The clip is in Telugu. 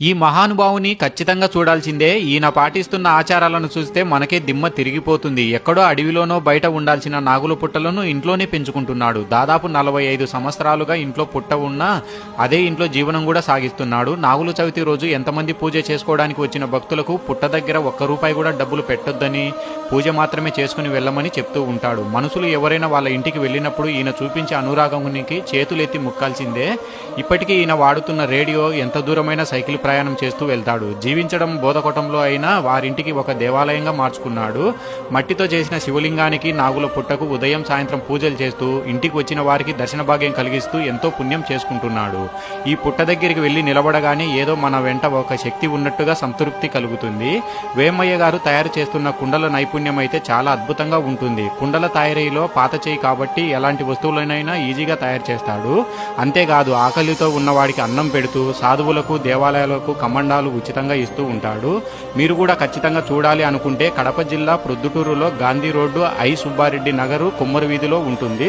ఈ మహానుభావుని ఖచ్చితంగా చూడాల్సిందే. ఈయన పాటిస్తున్న ఆచారాలను చూస్తే మనకే దిమ్మ తిరిగిపోతుంది. ఎక్కడో అడవిలోనో బయట ఉండాల్సిన నాగుల పుట్టలను ఇంట్లోనే పెంచుకుంటున్నాడు. దాదాపు నలభై ఐదు సంవత్సరాలుగా ఇంట్లో పుట్ట ఉన్నా అదే ఇంట్లో జీవనం కూడా సాగిస్తున్నాడు. నాగుల చవితి రోజు ఎంతమంది పూజ చేసుకోవడానికి వచ్చిన భక్తులకు పుట్ట దగ్గర ఒక్క రూపాయి కూడా డబ్బులు పెట్టొద్దని పూజ మాత్రమే చేసుకుని వెళ్ళమని చెప్తూ ఉంటాడు. మనుషులు ఎవరైనా వాళ్ళ ఇంటికి వెళ్ళినప్పుడు ఈయన చూపించే అనురాగమునికి చేతులెత్తి ముక్కాల్సిందే. ఇప్పటికీ ఈయన వాడుతున్న రేడియో ఎంత దూరమైన సైకిల్ ప్రయాణం చేస్తూ వెళ్తాడు. జీవించడం బోధకొటంలో అయినా వారింటికి ఒక దేవాలయంగా మార్చుకున్నాడు. మట్టితో చేసిన శివలింగానికి నాగుల పుట్టకు ఉదయం సాయంత్రం పూజలు చేస్తూ ఇంటికి వచ్చిన వారికి దర్శన భాగ్యం కలిగిస్తూ ఎంతో పుణ్యం చేసుకుంటున్నాడు. ఈ పుట్ట దగ్గరికి వెళ్ళి నిలబడగానే ఏదో మన వెంట ఒక శక్తి ఉన్నట్టుగా సంతృప్తి కలుగుతుంది. వేమయ్య గారు తయారు చేస్తున్న కుండల నైపుణ్యం అయితే చాలా అద్భుతంగా ఉంటుంది. కుండల తయారీలో పాత చేయి కాబట్టి ఎలాంటి వస్తువులనైనా ఈజీగా తయారు చేస్తాడు. అంతేకాదు ఆకలితో ఉన్నవాడికి అన్నం పెడుతూ సాధువులకు దేవాలయాలు దేవాలయాలకు కమండాలు ఉచితంగా ఇస్తూ ఉంటాడు. మీరు కూడా ఖచ్చితంగా చూడాలి అనుకుంటే కడప జిల్లా ప్రొద్దుటూరులో గాంధీ రోడ్డు ఐ సుబ్బారెడ్డి నగరు కుమ్మరి వీధిలో ఉంటుంది.